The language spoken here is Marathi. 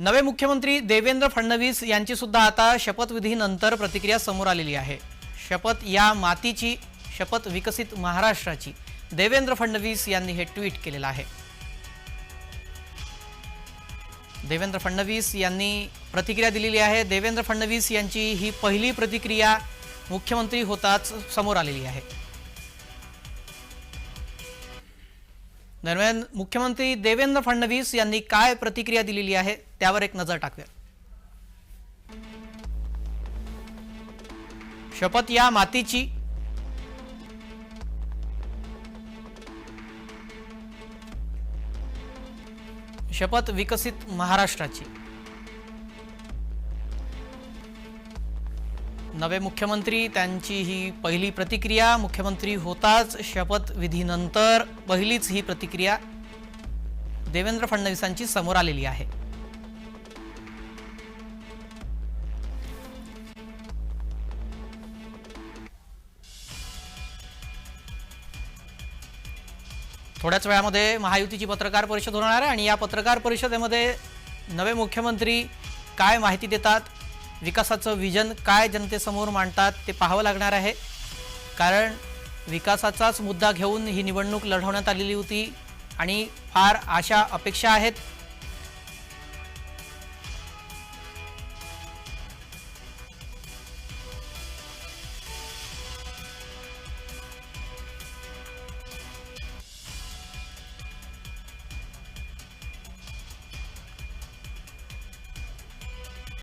नवे मुख्यमंत्री देवेंद्र फडणवीस यांची सुद्धा आता शपथविधीनंतर प्रतिक्रिया समोर आलेली आहे. शपथ या मातीची शपथ विकसित महाराष्ट्राची देवेंद्र फडणवीस यांनी हे ट्विट केलेलं आहे. देवेंद्र फडणवीस यांनी प्रतिक्रिया दिलेली आहे. देवेंद्र फडणवीस यांची ही पहिली प्रतिक्रिया मुख्यमंत्री होताच समोर आलेली आहे. दरम्यान मुख्यमंत्री देवेंद्र फडणवीस यांनी काय प्रतिक्रिया दिलेली आहे त्यावर एक नजर टाकूया. शपथ या मातीची. शपथ विकसित महाराष्ट्राची. नवे मुख्यमंत्री त्यांची ही पहिली प्रतिक्रिया. मुख्यमंत्री होताच शपथविधीनंतर पहिलीच ही प्रतिक्रिया देवेंद्र फडणवीसांची समोर आलेली आहे. थोड्याच वेळामध्ये महायुतीची पत्रकार परिषद होणार आहे आणि या पत्रकार परिषदेमध्ये नवे मुख्यमंत्री काय माहिती देतात? विकासाचं विजन काय जनतेसमोर मांडतात ते पाहावं लागणार आहे. कारण विकासाचाच मुद्दा घेऊन ही निवडणूक लढवण्यात आलेली होती आणि फार आशा अपेक्षा आहेत.